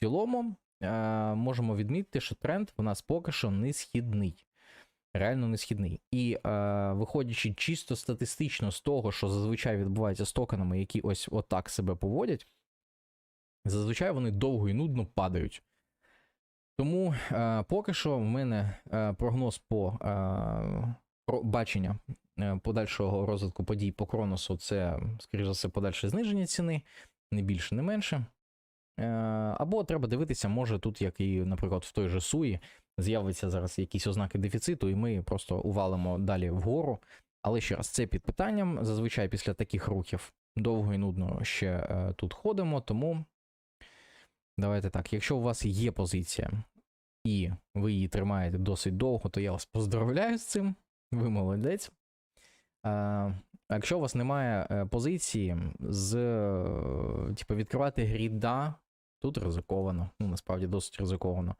цілому е, можемо відмітити, що тренд у нас поки що не східний. Реально не східний. І е, виходячи чисто статистично з того, що зазвичай відбувається з токенами, які ось отак себе поводять, зазвичай вони довго і нудно падають. Тому е, поки що в мене е, прогноз по е, про бачення е, подальшого розвитку подій по Кроносу це, скоріш за все, подальше зниження ціни, не більше, не менше. Е, або треба дивитися, може тут, як і, наприклад, в той же Суї, з'явиться зараз якісь ознаки дефіциту, і ми просто увалимо далі вгору. Але ще раз, це під питанням. Зазвичай після таких рухів довго і нудно ще е, тут ходимо, тому давайте так. Якщо у вас є позиція, і ви її тримаєте досить довго, то я вас поздравляю з цим. Ви молодець. А, а якщо у вас немає е, позиції з е, типу, відкривати гріда, тут ризиковано. Ну, насправді досить ризиковано.